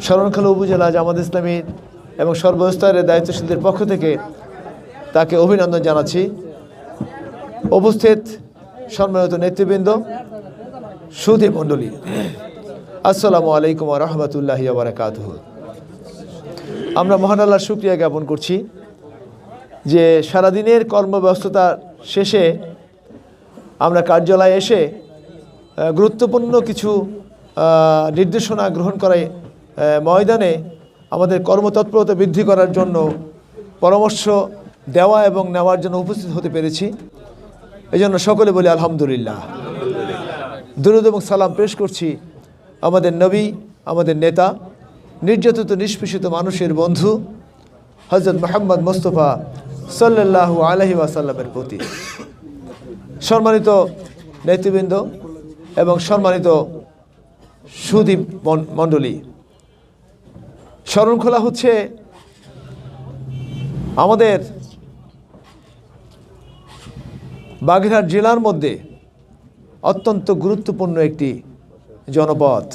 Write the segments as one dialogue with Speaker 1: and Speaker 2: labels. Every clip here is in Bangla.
Speaker 1: শরণখোলা উপজেলা জামাত ইসলামী এবং সর্বস্তরের দায়িত্বশীলদের পক্ষ থেকে তাকে অভিনন্দন জানাচ্ছি। উপস্থিত সম্মানিত নেতৃবৃন্দ সুধী মণ্ডলী আসসালামু আলাইকুম রহমতুল্লাহ বারাকাত আমরা মহান আল্লাহর শুক্রিয়া জ্ঞাপন করছি যে সারাদিনের কর্মব্যস্ততা শেষে আমরা কার্যালয়ে এসে গুরুত্বপূর্ণ কিছু নির্দেশনা গ্রহণ করে আহ, ময়দানে আমাদের কর্মতৎপরতা বৃদ্ধি করার জন্য পরামর্শ দেওয়া এবং নেওয়ার জন্য উপস্থিত হতে পেরেছি। এই জন্য সকলে বলি আলহামদুলিল্লাহ। দুরুদ এবং সালাম পেশ করছি আমাদের নবী, আমাদের নেতা, নির্যাতিত, নিষ্পেষিত মানুষের বন্ধু হজরত মোহাম্মদ মোস্তফা সাল্লাল্লাহু আলহি ওয়াসাল্লামের প্রতি। সম্মানিত নেতৃবৃন্দ এবং সম্মানিত সুদীপ মণ্ডলী শরণখোলা হচ্ছে আমাদের বাগেরহাট জেলার মধ্যে অত্যন্ত গুরুত্বপূর্ণ একটি জনপদ।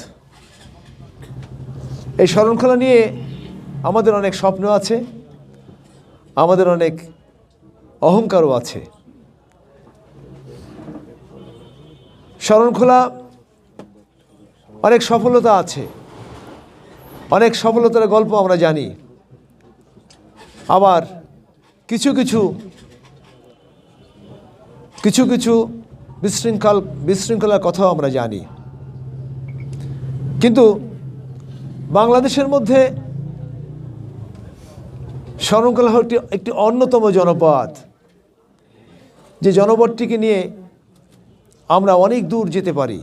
Speaker 1: এই শরণখোলা নিয়ে আমাদের অনেক স্বপ্ন আছে, আমাদের অনেক অহংকারও আছে। শরণখোলা অনেক সফলতা আছে। অনেক সফলতার গল্প আমরা জানি। আবার কিছু কিছু কিছু কিছু বিশৃঙ্খল, বিশৃঙ্খলার কথাও আমরা জানি। কিন্তু বাংলাদেশের মধ্যে শরণখোলা একটি একটি অন্যতম জনপদ। যে জনপদটিকে নিয়ে আমরা অনেক দূর যেতে পারি।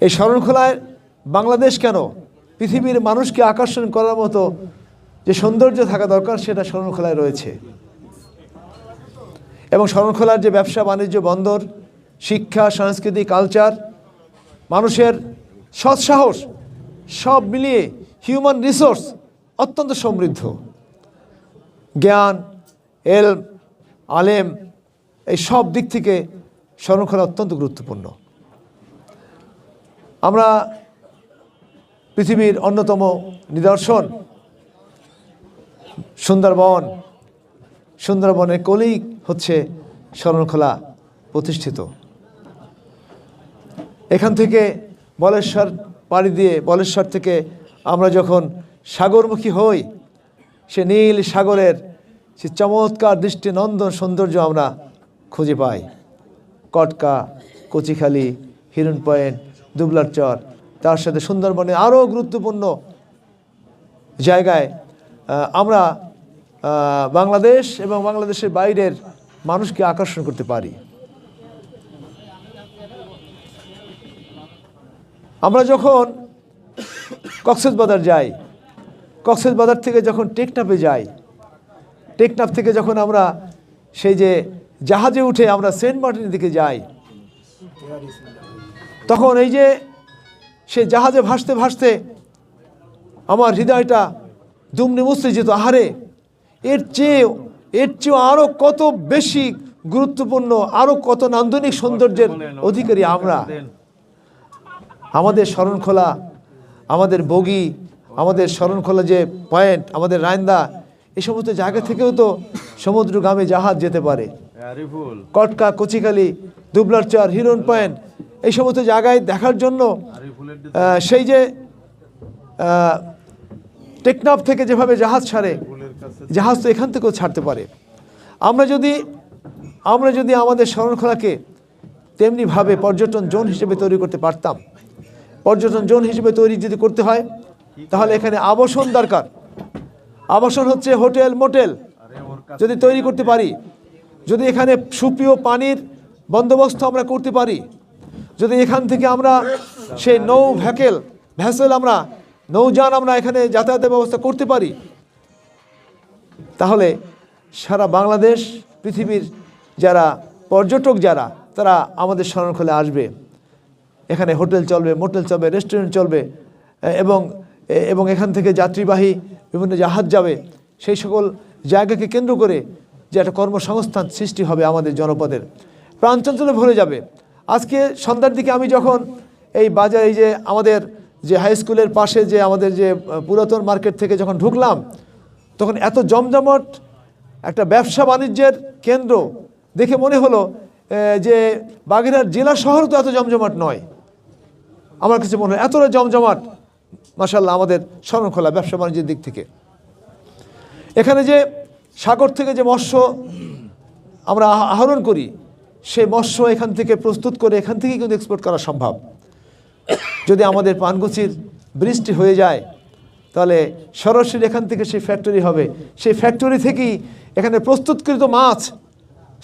Speaker 1: এই শরণখোলায় বাংলাদেশ কেন পৃথিবীর মানুষকে আকর্ষণ করার মতো যে সৌন্দর্য থাকা দরকার, সেটা শরণখোলায় রয়েছে। এবং শরণখোলার যে ব্যবসা, বাণিজ্য, বন্দর, শিক্ষা সংস্কৃতি কালচার, মানুষের সৎসাহস, সব মিলিয়ে হিউম্যান রিসোর্স অত্যন্ত সমৃদ্ধ। জ্ঞান এল আলেম, এই সব দিক থেকে শরণখোলা অত্যন্ত গুরুত্বপূর্ণ। আমরা পৃথিবীর অন্যতম নিদর্শন, সুন্দরবন। সুন্দরবনের কলি হচ্ছে শরণখোলা প্রতিষ্ঠিত। এখান থেকে বলেশ্বর পাড়ি দিয়ে, বলেশ্বর থেকে আমরা যখন সাগরমুখী হই, সে নীল সাগরের সে চমৎকার দৃষ্টি নন্দন সৌন্দর্য আমরা খুঁজে পাই। কটকা, কচিখালি হিরণ পয়েন্ট দুবলার চর তার সাথে সুন্দরবনে আরও গুরুত্বপূর্ণ জায়গায় আমরা বাংলাদেশ এবং বাংলাদেশের বাইরের মানুষকে আকর্ষণ করতে পারি। আমরা যখন কক্সেস বাজার যাই কক্সেস বাজার থেকে যখন টেকনাফে যাই, টেকনাফ থেকে যখন আমরা সেই যে জাহাজে উঠে আমরা সেন্ট মার্টিনের দিকে যাই, তখন এই যে সে জাহাজে ভাসতে ভাসতে আমার হৃদয়টা দুমড়ে মুছতে যেত আহারে এর চেয়ে এর চেয়েও আরও কত বেশি গুরুত্বপূর্ণ আরও কত নান্দনিক সৌন্দর্যের অধিকারী আমরা। আমাদের শরণখোলা আমাদের বগি আমাদের শরণখোলা যে পয়েন্ট আমাদের রায়ন্দা এই সমস্ত জায়গা থেকেও তো সমুদ্রগামী জাহাজ যেতে পারে। কটকা কচিকালি দুবলার চর হিরন পয়েন্ট এই সমস্ত জায়গায় দেখার জন্য সেই যে টেকনাফ থেকে যেভাবে জাহাজ ছাড়ে, জাহাজ তো এখান থেকেও ছাড়তে পারে। আমরা যদি আমরা যদি আমাদের শরণখোলাকে তেমনিভাবে পর্যটন জোন হিসেবে তৈরি করতে পারতাম, পর্যটন জোন হিসেবে তৈরি যদি করতে হয়, তাহলে এখানে আবাসন দরকার। আবাসন হচ্ছে হোটেল, মোটেল, যদি তৈরি করতে পারি, যদি এখানে সুপ্রিয় পানির বন্দোবস্ত আমরা করতে পারি যদি এখান থেকে আমরা সেই নৌ ভ্যাকেল ভ্যাসেল আমরা, নৌযান আমরা এখানে যাতায়াতের ব্যবস্থা করতে পারি, তাহলে সারা বাংলাদেশ, পৃথিবীর যারা পর্যটক যারা, তারা আমাদের শরণখোলে আসবে। এখানে হোটেল চলবে, মোটেল চলবে, রেস্টুরেন্ট চলবে, এবং এবং এখান থেকে যাত্রীবাহী বিভিন্ন জাহাজ যাবে। সেই সকল জায়গাকে কেন্দ্র করে যে একটা কর্মসংস্থান সৃষ্টি হবে আমাদের জনপদের। প্রাণচঞ্চলে ভরে যাবে। আজকে সন্ধ্যার দিকে আমি যখন এই বাজার, এই যে আমাদের যে হাই স্কুলের পাশে যে আমাদের যে পুরাতন মার্কেট থেকে যখন ঢুকলাম, তখন এত জমজমট একটা ব্যবসা বাণিজ্যের কেন্দ্র দেখে মনে হলো যে বাগেরহাট জেলা শহর তো এত জমজমাট নয়। আমার কাছে মনে হয় এতটা জমজমাট মাসাল্লাহ আমাদের শরণখোলা ব্যবসা বাণিজ্যের দিক থেকে। এখানে যে সাগর থেকে যে মৎস্য আমরা আহরণ করি সেই মৎস্য এখান থেকে প্রস্তুত করে এখান থেকেই কিন্তু এক্সপোর্ট করা সম্ভব। যদি আমাদের পানগুচির বৃষ্টি হয়ে যায়, তাহলে সরাসরি এখান থেকে সেই ফ্যাক্টরি হবে। সেই ফ্যাক্টরি থেকেই এখানে প্রস্তুতকৃত মাছ,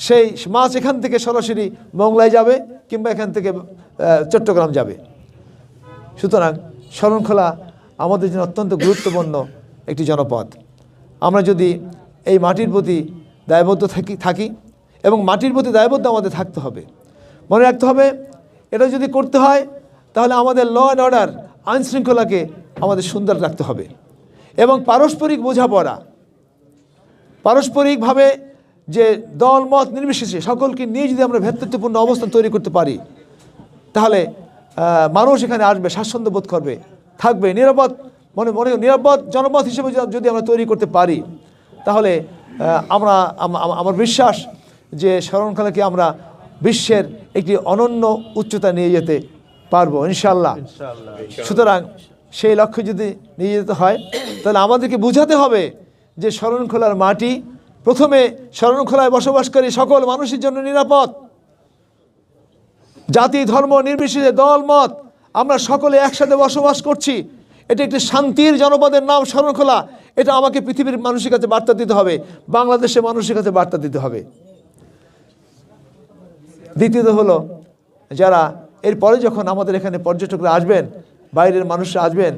Speaker 1: সেই মাছ এখান থেকে সরাসরি মংলায় যাবে কিংবা এখান থেকে চট্টগ্রাম যাবে। সুতরাং শরণখোলা আমাদের জন্য অত্যন্ত গুরুত্বপূর্ণ একটি জনপদ। আমরা যদি এই মাটির প্রতি দায়বদ্ধ থাকি থাকি এবং মাটির প্রতি দায়বদ্ধ আমাদের থাকতে হবে। মনে রাখতে হবে, এটা যদি করতে হয়, তাহলে আমাদের ল অ্যান্ড অর্ডার আইন শৃঙ্খলাকে আমাদের সুন্দর রাখতে হবে। এবং পারস্পরিক বোঝাপড়া, পারস্পরিকভাবে যে দল, মত নির্বিশেষে সকলকে নিয়ে যদি আমরা ভেতৃত্বপূর্ণ অবস্থান তৈরি করতে পারি, তাহলে মানুষ এখানে আসবে, স্বাচ্ছন্দ্য বোধ করবে, থাকবে। নিরাপদ, মনে মনে, নিরাপদ জনপদ হিসেবে যদি আমরা তৈরি করতে পারি, তাহলে আমরা, আম- আম- আমার বিশ্বাস যে শরণখোলাকে আমরা বিশ্বের একটি অনন্য উচ্চতা নিয়ে যেতে পারব? ইনশাল্লাহ সুতরাং সেই লক্ষ্যে যদি নিয়ে যেতে হয় তাহলে আমাদেরকে বুঝাতে হবে যে শরণখোলার মাটি প্রথমে শরণখোলায় বসবাসকারী সকল মানুষের জন্য নিরাপদ। জাতি ধর্ম নির্বিশেষে দল মত আমরা সকলে একসাথে বসবাস করছি। এটা একটি শান্তির জনপদের নাম শরণখোলা এটা আমাকে পৃথিবীর মানুষের কাছে বার্তা দিতে হবে বাংলাদেশের মানুষের কাছে বার্তা দিতে হবে। দ্বিতীয়ত হলো যারা এরপরে যখন আমাদের এখানে পর্যটকরা আসবেন, বাইরের মানুষরা আসবেন,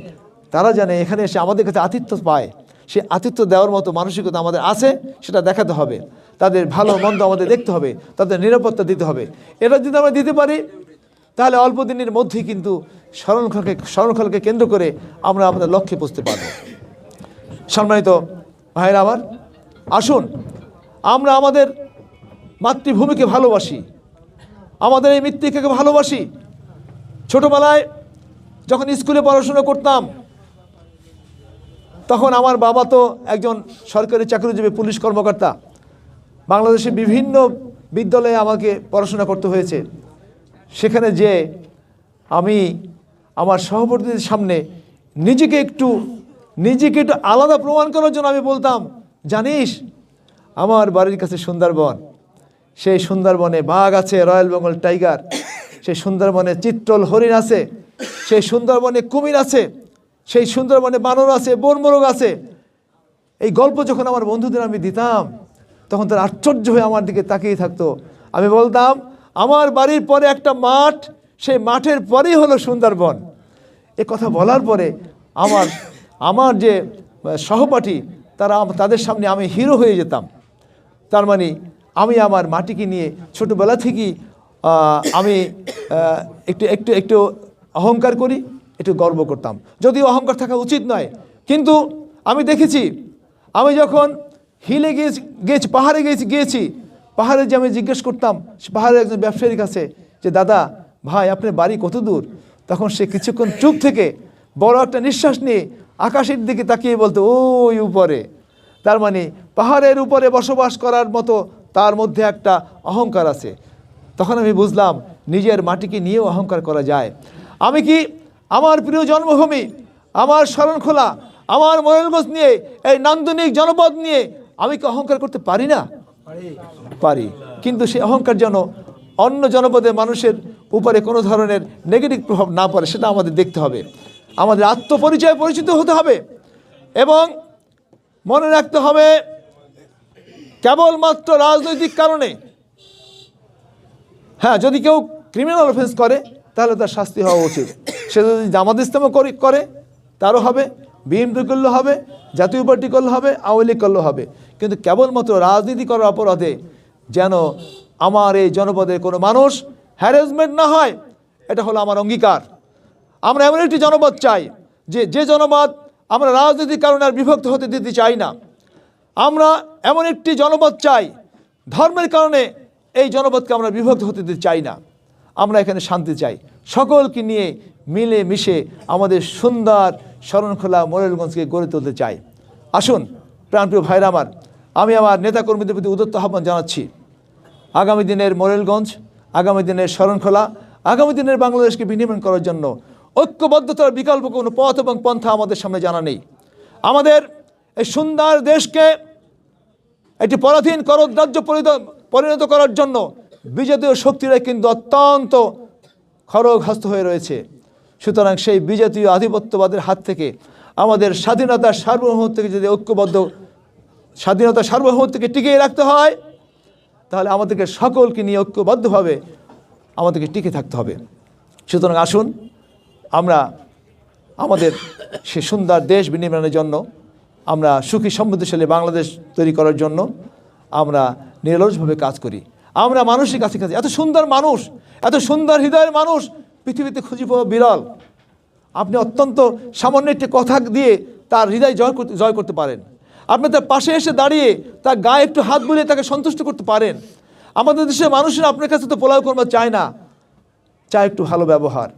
Speaker 1: তারা জানে এখানে এসে আমাদের কাছে আতিথ্য পায়। সে আতিথ্য দেওয়ার মতো মানসিকতা আমাদের আছে, সেটা দেখাতে হবে। তাদের ভালো মন্দ আমাদের দেখতে হবে, তাদের নিরাপত্তা দিতে হবে। এটা যদি আমরা দিতে পারি, তাহলে অল্প দিনের মধ্যেই কিন্তু স্মরণখলকে স্মরণখলকে কেন্দ্র করে আমরা আমাদের লক্ষ্যে পৌঁছতে পারব। সম্মানিত ভাইরা আমার, আসুন, আমরা আমাদের মাতৃভূমিকে ভালোবাসি। আমাদের এই মৃত্তিকাকে ভালোবাসি। ছোটবেলায় যখন স্কুলে পড়াশোনা করতাম, তখন আমার বাবা তো একজন সরকারি চাকরিজীবী পুলিশ কর্মকর্তা। বাংলাদেশের বিভিন্ন বিদ্যালয়ে আমাকে পড়াশোনা করতে হয়েছে। সেখানে যে আমি আমার সহপাঠীদের সামনে নিজেকে একটু নিজেকে একটু আলাদা প্রমাণ করার জন্য আমি বলতাম, জানিস, আমার বাড়ির কাছে সুন্দরবন। সেই সুন্দরবনে বাঘ আছে, রয়্যাল বেঙ্গল টাইগার। সেই সুন্দরবনে চিত্রল হরিণ আছে, সেই সুন্দরবনে কুমির আছে, সেই সুন্দরবনে বানর আছে, বনমোরগ আছে। এই গল্প যখন আমার বন্ধুদের আমি দিতাম, তখন তারা আশ্চর্য হয়ে আমার দিকে তাকিয়ে থাকতো। আমি বলতাম, আমার বাড়ির পরে একটা মাঠ, সেই মাঠের পরেই হলো সুন্দরবন। এ কথা বলার পরে আমার আমার যে সহপাঠী, তারা তাদের সামনে আমি হিরো হয়ে যেতাম। তার মানে আমি আমার মাটিকে নিয়ে ছোটোবেলা থেকেই আমি একটু একটু একটু অহংকার করি, একটু গর্ব করতাম। যদিও অহংকার থাকা উচিত নয়, কিন্তু আমি দেখেছি, আমি যখন হিলে গিয়েছি গিয়েছি, পাহাড়ে গিয়েছি গিয়েছি, পাহাড়ে যে আমি জিজ্ঞেস করতাম পাহাড়ের একজন ব্যবসায়ীর কাছে যে, দাদা, ভাই, আপনার বাড়ি কত দূর? তখন সে কিছুক্ষণ চুপ থেকে বড় একটা নিঃশ্বাস নিয়ে আকাশের দিকে তাকিয়ে বলতো, ওই উপরে। তার মানে পাহাড়ের উপরে বসবাস করার মতো তার মধ্যে একটা অহংকার আছে। তখন আমি বুঝলাম নিজের মাটিকে নিয়েও অহংকার করা যায়। আমি কি আমার প্রিয় জন্মভূমি আমার শরণখোলা আমার ময়ূরগঞ্জ নিয়ে এই নান্দনিক জনপদ নিয়ে আমি কি অহংকার করতে পারি না? পারি। কিন্তু সেই অহংকার যেন অন্য জনপদের মানুষের উপরে কোনো ধরনের নেগেটিভ প্রভাব না পড়ে সেটা আমাদের দেখতে হবে। আমাদের আত্মপরিচয় পরিচিত হতে হবে এবং মনে রাখতে হবে কেবলমাত্র রাজনৈতিক কারণে। হ্যাঁ যদি কেউ ক্রিমিনাল অফেন্স করে, তাহলে তার শাস্তি হওয়া উচিত। সে যদি জামাত ইসলামও করে করে, তারও হবে, বিএনপি করলে হবে, জাতীয় পার্টি করলে হবে, আওয়ামী লীগ করলে হবে। কিন্তু কেবলমাত্র রাজনীতি করার অপরাধে যেন আমার এই জনপদের কোনো মানুষ হ্যারাসমেন্ট না হয়, এটা হলো আমার অঙ্গীকার। আমরা এমন একটি জনপদ চাই, যে যে জনপদ আমরা রাজনীতির কারণে আর বিভক্ত হতে দিতে চাই না। আমরা এমন একটি জনপদ চাই। ধর্মের কারণে এই জনপদকে আমরা বিভক্ত হতে দিতে চাই না। আমরা এখানে শান্তি চাই। সকলকে নিয়ে মিলে মিশে আমাদের সুন্দর শরণখোলা মোরেলগঞ্জকে গড়ে তুলতে চাই। আসুন, প্রাণপ্রিয় ভাইরা আমার, আমি আমার নেতাকর্মীদের প্রতি উদত্ত আহ্বান জানাচ্ছি। আগামী দিনের মোরেলগঞ্জ, আগামী দিনের শরণখোলা, আগামী দিনের বাংলাদেশকে বিনির্মাণ করার জন্য ঐক্যবদ্ধতার বিকল্প কোনো পথ এবং পন্থা আমাদের সামনে জানা নেই। আমাদের এই সুন্দর দেশকে একটি পরাধীন করদ রাজ্য পরিণত- করার জন্য বিজাতীয় শক্তিরা কিন্তু অত্যন্ত খড়গহস্ত হয়ে রয়েছে। সুতরাং সেই বিজাতীয় আধিপত্যবাদের হাত থেকে আমাদের স্বাধীনতার সার্বভৌমত্বকে যদি ঐক্যবদ্ধ স্বাধীনতা সার্বভৌমত্বকে টিকিয়ে রাখতে হয়, তাহলে আমাদেরকে সকলকে নিয়ে ঐক্যবদ্ধভাবে আমাদেরকে টিকে থাকতে হবে। সুতরাং আসুন, আমরা আমাদের সে সুন্দর দেশ বিনির্মাণের জন্য আমরা সুখী সমৃদ্ধশালী বাংলাদেশ তৈরি করার জন্য আমরা নিরলসভাবে কাজ করি। আমরা মানুষের কাছে কাছে এত সুন্দর মানুষ, এত সুন্দর হৃদয়ের মানুষ পৃথিবীতে খুঁজে পাওয়া বিরল। আপনি অত্যন্ত সামান্য একটি কথা দিয়ে তার হৃদয় জয় করতে জয় করতে পারেন। আপনি তার পাশে এসে দাঁড়িয়ে তার গায়ে একটু হাত বুলিয়ে তাকে সন্তুষ্ট করতে পারেন। আমাদের দেশের মানুষেরা আপনার কাছে তো পোলাও কর্ম চায় না। চায় একটু ভালো ব্যবহার।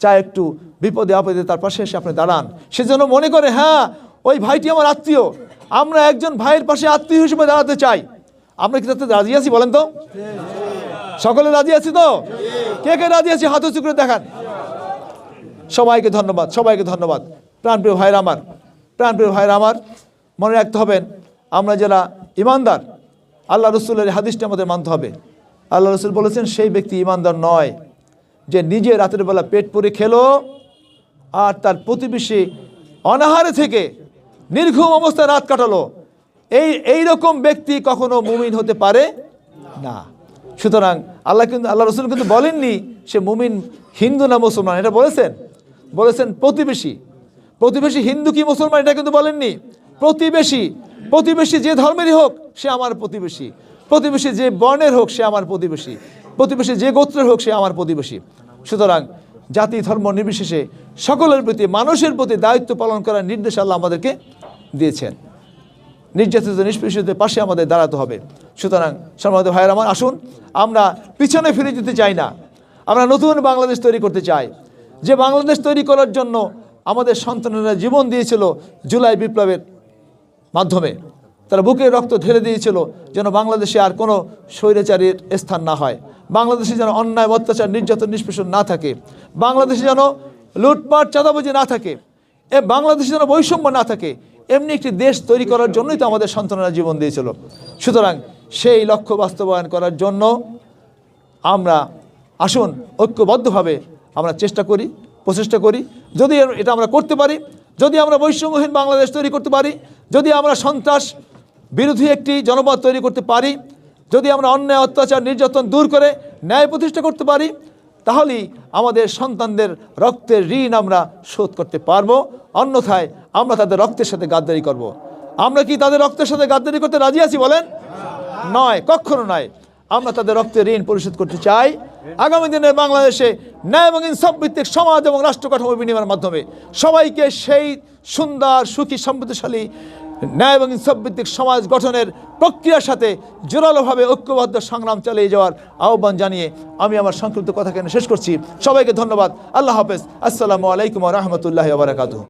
Speaker 1: চায় একটু বিপদে আপদে তার পাশে এসে আপনি দাঁড়ান। সে যেন মনে করে হ্যাঁ ওই ভাইটি আমার আত্মীয়। আমরা একজন ভাইয়ের পাশে আত্মীয় হিসেবে দাঁড়াতে চাই। আমরা কি তাতে রাজি আছি বলেন তো? সকলে রাজি আছি তো? কে কে রাজি আছি? হাত উঁচু করে দেখান। সবাইকে ধন্যবাদ সবাইকে ধন্যবাদ। প্রাণপ্রিয় ভাইরা আমার, প্রাণপ্রিয় ভাইরা আমার, মনে রাখতে হবেন, আমরা যারা ইমানদার, আল্লাহ রসুলের হাদিসটা আমাদের মানতে হবে। আল্লাহ রসুল বলেছেন, সেই ব্যক্তি ইমানদার নয় যে নিজে রাতের বেলা পেট পুরে খেলো আর তার প্রতিবেশী অনাহারে থেকে নির্ঘুম অবস্থায় রাত কাটালো। এই এই রকম ব্যক্তি কখনো মুমিন হতে পারে না। সুতরাং আল্লাহ কিন্তু, আল্লাহ রসুল কিন্তু বলেননি সে মুমিন হিন্দু না মুসলমান। এটা বলেছেন। বলেছেন প্রতিবেশী। প্রতিবেশী হিন্দু কি মুসলমান? এটা কিন্তু বলেননি। প্রতিবেশী প্রতিবেশী যে ধর্মেরই হোক, সে আমার প্রতিবেশী। প্রতিবেশী যে বর্ণের হোক, সে আমার প্রতিবেশী। প্রতিবেশী যে গোত্রের হোক, সে আমার প্রতিবেশী। সুতরাং জাতি ধর্ম নির্বিশেষে সকলের প্রতি, মানুষের প্রতি দায়িত্ব পালন করার নির্দেশ আল্লাহ আমাদেরকে দিয়েছেন। নির্যাতিত নিষ্পেষিতদের পাশে আমাদের দাঁড়াতে হবে। সুতরাং সম্মানিত ভাইয়ের আমার আসুন, আমরা পিছনে ফিরে যেতে চাই না। আমরা নতুন বাংলাদেশ তৈরি করতে চাই। যে বাংলাদেশ তৈরি করার জন্য আমাদের সন্তানেরা জীবন দিয়েছিল জুলাই বিপ্লবের মাধ্যমে। তারা বুকের রক্ত ঢেলে দিয়েছিল যেন বাংলাদেশে আর কোনো স্বৈরাচারীর স্থান না হয়। বাংলাদেশে যেন অন্যায়, অত্যাচার, নির্যাতন, নিষ্পেষণ না থাকে। বাংলাদেশে যেন লুটপাট, চাঁদাবাজি না থাকে। এ বাংলাদেশে যেন বৈষম্য না থাকে। এমনি একটি দেশ তৈরি করার জন্যই তো আমাদের সন্তানরা জীবন দিয়েছিল। সুতরাং সেই লক্ষ্য বাস্তবায়ন করার জন্য আমরা আসুন, ঐক্যবদ্ধভাবে আমরা চেষ্টা করি, প্রচেষ্টা করি। যদি এটা আমরা করতে পারি, যদি আমরা বৈষম্যহীন বাংলাদেশ তৈরি করতে পারি, যদি আমরা সন্ত্রাস বিরোধী একটি জনপদ তৈরি করতে পারি, যদি আমরা অন্যায়, অত্যাচার, নির্যাতন দূর করে ন্যায় প্রতিষ্ঠা করতে পারি তাহলেই আমাদের সন্তানদের রক্তের ঋণ আমরা শোধ করতে পারব। অন্যথায় আমরা তাদের রক্তের সাথে গাদ্দারি করব। আমরা কি তাদের রক্তের সাথে গাদ্দারি করতে রাজি আছি বলেন? নয়, কখনো নয়। আমরা তাদের রক্তের ঋণ পরিশোধ করতে চাই। আগামী দিনে বাংলাদেশে ন্যায় এবং ইনসাফ ভিত্তিক সমাজ এবং রাষ্ট্র কাঠামো বিনিময়ের মাধ্যমে সবাইকে সেই সুন্দর, সুখী, সমৃদ্ধশালী ন্যায় এবং ইনসাফ ভিত্তিক সমাজ গঠনের প্রক্রিয়ার সাথে জোরালোভাবে ঐক্যবদ্ধ সংগ্রাম চালিয়ে যাওয়ার আহ্বান জানিয়ে আমি আমার সংক্ষিপ্ত কথা কেন শেষ করছি। সবাইকে ধন্যবাদ। আল্লাহ হাফেজ। আসসালামু আলাইকুম রহমতুল্লাহ বারাকাতু